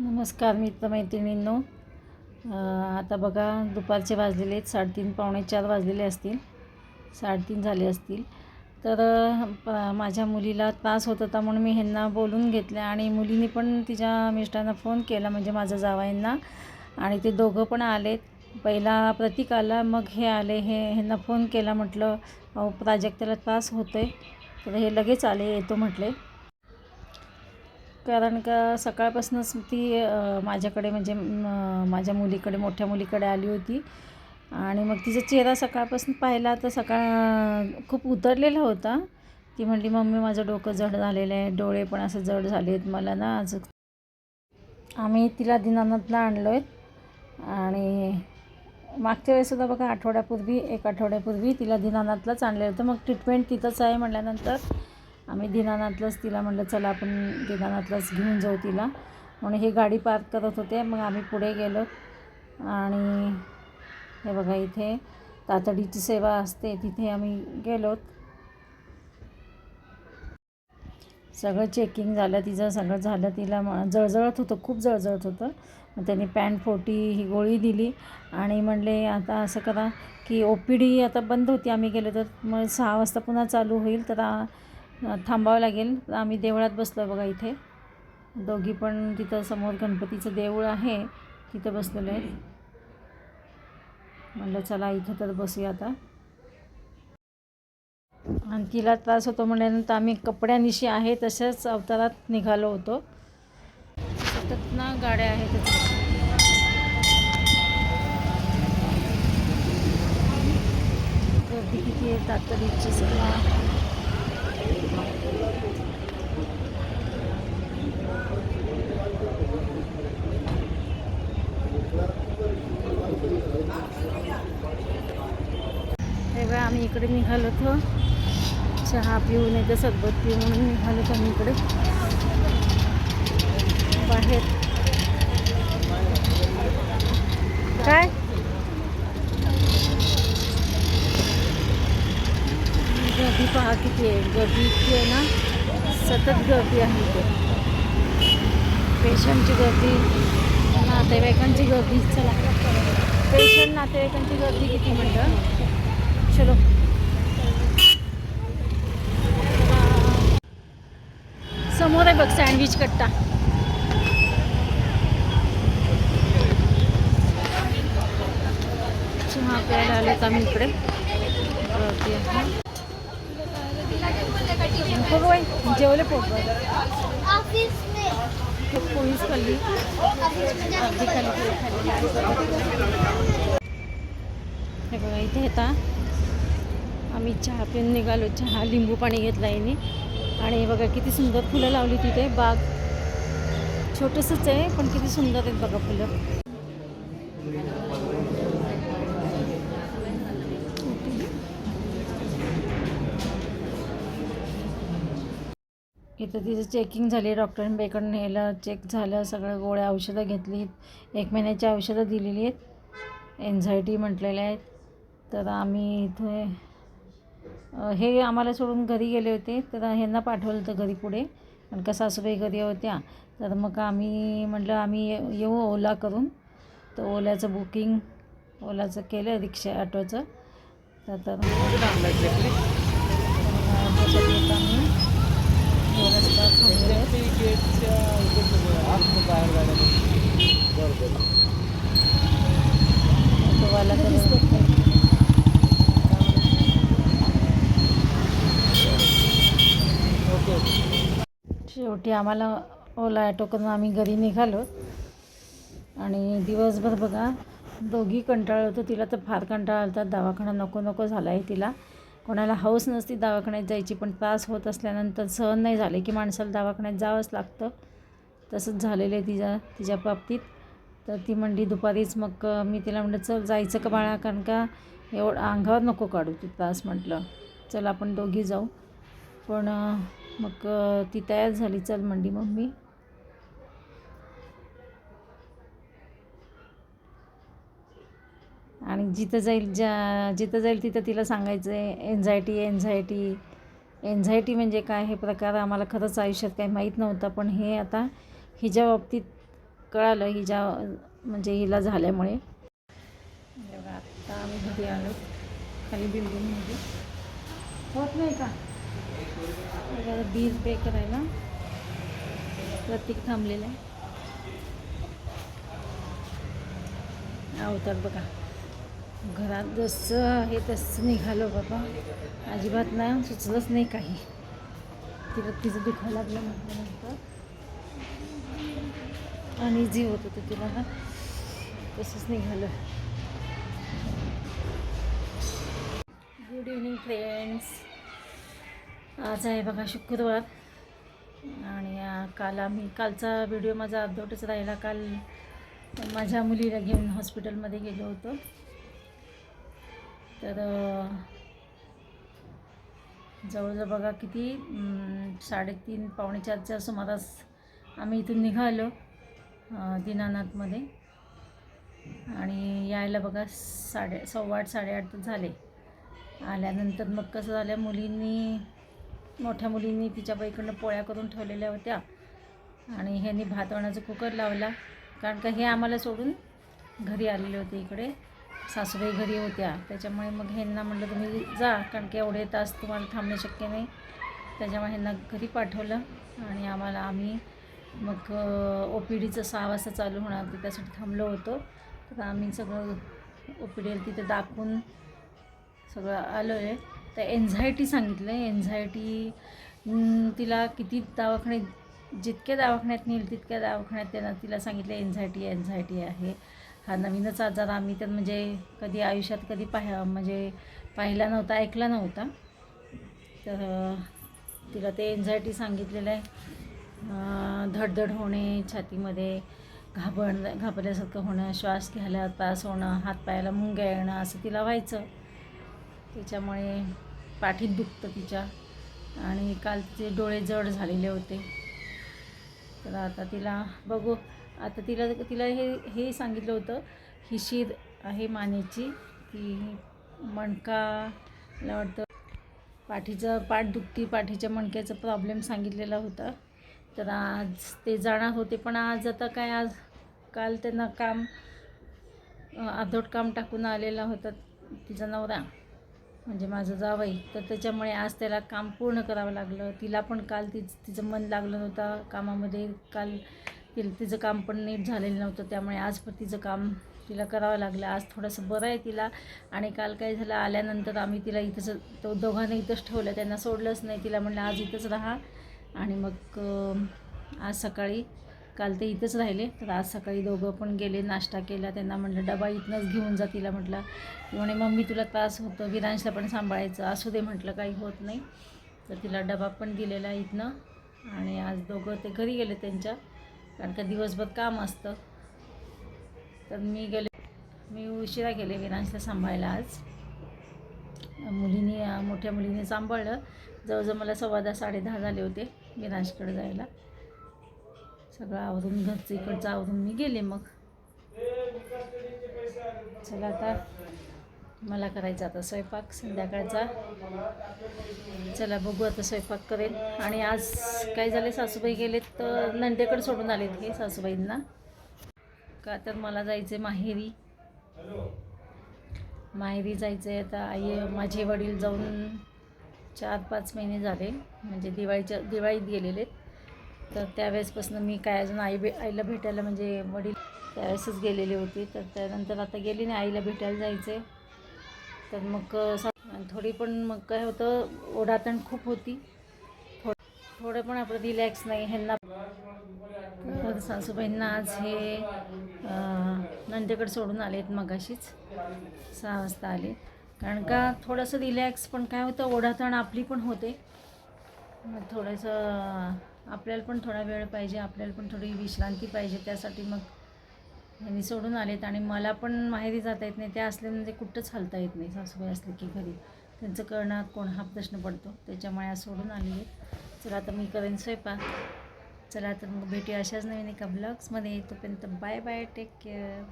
नमस्कार मित्रमैत्रिणींनो. मैत्रिणींनो आता बघा दुपारचे वाजलेले आहेत. साडेतीन पावणे चार वाजलेले असतील. साडेतीन झाले असतील. तर माझ्या मुलीला त्रास होत होता म्हणून मी ह्यांना बोलून घेतलं आणि मुलीने पण तिच्या मिस्टरांना फोन केला म्हणजे माझ्या जावायांना आणि ते दोघं पण आलेत. पहिला प्रतीक आला मग हे आले. हे ह्यांना फोन केला म्हटलं प्राजक्ताला त्रास होतो आहे तर हे लगेच आले येतो म्हटले. कारण का सकाळपासूनच ती माझ्याकडे म्हणजे माझ्या मुलीकडे मोठ्या मुलीकडे आली होती. आणि मग तिचा चेहरा सकाळपासून पाहिला तर सकाळ खूप उतरलेला होता. ती म्हणली मम्मी माझं डोकं जड झालेलं आहे. डोळे पण असं जड झाले आहेत मला ना आज. आम्ही तिला दिनानाथला आणलो आहेत आणि मागच्या वेळेससुद्धा बघा आठवड्यापूर्वी एक आठवड्यापूर्वी तिला दिनानाथलाच आणलेलं होतं. मग ट्रीटमेंट तिथंच आहे म्हटल्यानंतर आम्ही दिनानाथलाच तिला म्हणलं चला आपण दिनानाथलाच घेऊन जाऊ तिला. म्हणून ही गाडी पार्क करत होते. मग आम्ही पुढे गेलो. आणि हे बघा इथे तातडीची सेवा असते तिथे आम्ही गेलोत सगळं चेकिंग झालं तिचं सगळं झालं तिला म- जळजळत होतं खूप जळजळत होतं. मग त्यांनी पॅन्ट फोर्टी ही गोळी दिली आणि म्हणले आता असं करा की ओ पी डी आता बंद होती आम्ही गेलो तर मग सहा वाजता पुन्हा चालू होईल तर थांबावं लागेल. तर आम्ही देवळात बसलो बघा इथे. दोघी पण तिथं समोर गणपतीचं देऊळ आहे. तिथं बसलेलं आहे म्हणलं चला इथं तर बसूया आता. आणि तिला त्रास होतो म्हणल्यानंतर आम्ही कपड्यानिशी आहे तसेच अवतारात निघालो होतो. सतत ना गाड्या आहेत गर्दी किती आहे तातडीची सेवा इकडे निघालो तो चहा पिऊ नाही तर सरबत पिऊ म्हणून निघालो तर मी इकडे. बाहेर. काय? गर्दी पहा किती आहे. गर्दी इतकी आहे ना सतत गर्दी आहे इथे. पेशंटची गर्दी नातेवाईकांची गर्दी चला. पेशंट नातेवाईकांची गर्दी किती म्हणतं? चलो. समोर आहे बघ सँडविच कट्टा. चहा प्यायला आलेत आम्ही इकडे. गर्दी आहे. नको गं बाई, जेवले पोट पोळीच खाल्ली. ऑफिस खाल्ली हे बघा इथे येता आम्ही चहा पिऊन निघालो. चहा लिंबू पाणी घेतलं आहे आणि बघा किती सुंदर फुलं लावली तिथे. बाग छोटंसंच आहे पण किती सुंदर आहेत बघा फुलं. इथं तिचं चेकिंग झाली डॉक्टरांबाईकडून नेलं चेक झालं सगळं गोळ्या औषधं घेतली. एक महिन्याची औषधं दिलेली आहेत. एन्झायटी म्हटलेल्या आहेत. तर आम्ही इथे हे आम्हाला सोडून घरी गेले होते. तर ह्यांना पाठवलं होतं घरी पुढे. कारण का सासूबाई घरी होत्या. तर मग आम्ही म्हटलं आम्ही ये- येऊ ओला करून. तर ओल्याचं बुकिंग ओलाचं केलं रिक्षा ॲटोचं तर तर. त्यासाठी आता आम्ही हे रस्ता थांबलेलो आहे. ऑटोवाला तर शेवटी आम्हाला ओला ॲटो करून आम्ही घरी निघालो. आणि दिवसभर बघा दोघी कंटाळ होतो. तिला तर फार कंटाळा आला दवाखाना नको नको झाला आहे तिला. कोणाला हौस नसती दवाखान्यात जायची पण त्रास होत असल्यानंतर सहन नाही झाले की माणसाला दवाखान्यात जावंच लागतं. तसंच झालेलं आहे तिच्या तिच्या बाबतीत. तर ती म्हणली दुपारीच मग मी तिला म्हटलं चल जायचं का बाळा? कारण का एवढं अंगावर नको काढू ती त्रास म्हटलं. चल आपण दोघी जाऊ. पण मग ती तयार झाली. चल म्हणली मम्मी आणि जिथं जाईल ज्या जिथं जाईल तिथं तिला सांगायचं आहे एन्झायटी एन्झायटी एन्झायटी म्हणजे काय? हे प्रकार आम्हाला खरंच आयुष्यात काही माहीत नव्हतं पण हे आता हिच्या बाबतीत कळालं. हिच्या म्हणजे हिला झाल्यामुळे. आता बघा, आम्ही घरी आलो. खाली बिल्डिंगमध्ये होत नाही का? बघा, बिल पे करायला. प्रतीक थांबलेला आहे. अवतार बघा. घरात जसं आहे तसं निघालो बाबा. अजिबात ना सुचलंच नाही काही. तिला तिचं दुखायला लागलं म्हटल्यानंतर. आणि जीव होत होतं तिला ना तसंच निघालं. गुड इव्हनिंग फ्रेंड्स आज आहे बघा शुक्रवार. आणि काल आम्ही कालचा व्हिडिओ माझा अर्धवटच राहिला. काल माझ्या मुलीला घेऊन हॉस्पिटलमध्ये गेलो होतो. तर जवळजवळ बघा किती साडेतीन पावणे चारच्या सुमारास आम्ही इथून निघालो दिनानाथमध्ये. आणि यायला बघा साडे सव्वा आठ साडेआठ झाले. आल्यानंतर मग कसं झालं मुलींनी मोठ्या मुलींनी तिच्या बाईकडनं पोळ्या करून ठेवलेल्या होत्या. आणि ह्यांनी भात वण्याचा कुकर लावला. कारण का हे आम्हाला सोडून घरी आलेले होते इकडे. सासूबाई घरी होत्या. त्याच्यामुळे मग ह्यांना म्हटलं तुम्ही जा कारण की एवढे तास तुम्हाला थांबणं शक्य नाही. त्याच्यामुळे ह्यांना घरी पाठवलं. आणि आम्हाला आम्ही मग ओ पी डीचं सहा वाजता चालू होणार होतं त्यासाठी थांबलो होतो. तर आम्ही सगळं ओ पी डी तिथे दाखवून सगळं आलो आहे तर एन्झायटी सांगितलं आहे एन्झायटी तिला किती दवाखाने जितक्या दवाखान्यात नेईल तितक्या दवाखान्यात त्यांना तिला सांगितलं एन्झायटी एन्झायटी आहे. हा नवीनच आजार आम्ही तर म्हणजे कधी आयुष्यात कधी पाह म्हणजे पाहिला नव्हता ऐकला नव्हता. तर तिला ते एन्झायटी सांगितलेलं आहे. धडधड होणे छातीमध्ये घाबरण घाबरल्यासारखं होणं श्वास घ्यायला त्रास होणं हातपायाला मुंग्या येणं असं तिला व्हायचं. त्याच्यामुळे पाठीत दुखतं तिच्या. आणि कालचे डोळे जड झालेले होते. तर आता तिला बघू. आता तिला तिला हे हे सांगितलं होतं ही शीर आहे मानेची. की मणका मला वाटतं पाठीचं पाठ दुखती पाठीच्या मणक्याचा प्रॉब्लेम सांगितलेला होता. तर आज ते जाणार होते पण आज आता काय आज काल त्यांना काम अं, अर्धवट काम टाकून आलेला होता तिचा नवरा. म्हणजे माझं जावई. तर त्याच्यामुळे आज त्याला काम पूर्ण करावं लागलं. तिला पण काल तिच तिचं मन लागलं नव्हतं कामामध्ये. काल तिल तिचं काम पण नीट झालेलं नव्हतं. त्यामुळे आज पण तिचं काम तिला करावं लागलं. आज थोडंसं बरं आहे तिला. आणि काल काय झालं आल्यानंतर आम्ही तिला इथंच तो दोघांना इथंच ठेवलं. त्यांना सोडलंच नाही. तिला म्हणलं आज इथंच राहा. आणि मग आज सकाळी काल ते इथंच राहिले. तर आज सकाळी दोघं पण गेले नाश्ता केला त्यांना म्हटलं डबा इथनंच घेऊन जा तिला म्हटलं. म्हणे मम्मी तुला त्रास होतं विरांशला पण सांभाळायचं असू दे म्हटलं काही होत नाही. तर तिला डबा पण दिलेला इथनं. आणि आज दोघं ते घरी गेले त्यांच्या कारण का दिवसभर काम असतं. तर मी गेले मी उशिरा गेले विरांशला सांभाळायला आज. मुलीने मोठ्या मुलीने सांभाळलं. जवळजवळ मला सव्वा दहा साडे दहा झाले होते विरांशकडे जायला. सगळं आवरून घरचं इकडचं आवरून मी गेले मग. चला आता मला करायचा आता स्वयंपाक संध्याकाळचा. चला बघू आता स्वयंपाक करेल. आणि आज काय झाले सासूबाई गेलेत तर नंदेकडे सोडून आलेत हे सासूबाईंना. का तर मला जायचे माहेरी. माहेरी जायचं आहे आता आई माझे वडील जाऊन चार पाच महिने झाले. म्हणजे दिवाळीच्या दिवाळीत गेलेले तर त्यावेळेसपासून मी काय अजून आई भे आईला भेटायला म्हणजे वडील त्यावेळेसच गेलेली होती. तर त्यानंतर आता गेली नाही आईला भेटायला जायचे तर मग सा थोडी पण मग काय होतं ओढाताण खूप होती. थो थोडं पण आपलं रिलॅक्स नाही ह्यांना तर सासूबाईंना आज हे नंदेकडे सोडून आलेत मगाशीच. सहा वाजता आले कारण का थोडंसं रिलॅक्स पण काय होतं ओढाताण आपली पण होते. मग थोडंसं आपल्याला पण थोडा वेळ पाहिजे आपल्याला पण थोडी विश्रांती पाहिजे त्यासाठी मग यांनी सोडून आलेत. आणि मला पण माहेरी जाता येत नाही त्या असले म्हणजे कुठंच हलता येत नाही. सासूबाई असले की घरी. त्यांचं करणं कोण हा प्रश्न पडतो. त्याच्यामुळे आज सोडून आलेले चला आता मी करेन स्वयंपाक. चला तर मग भेटूया अशाच नवीन एका ब्लॉग्समध्ये तोपर्यंत बाय बाय टेक केअर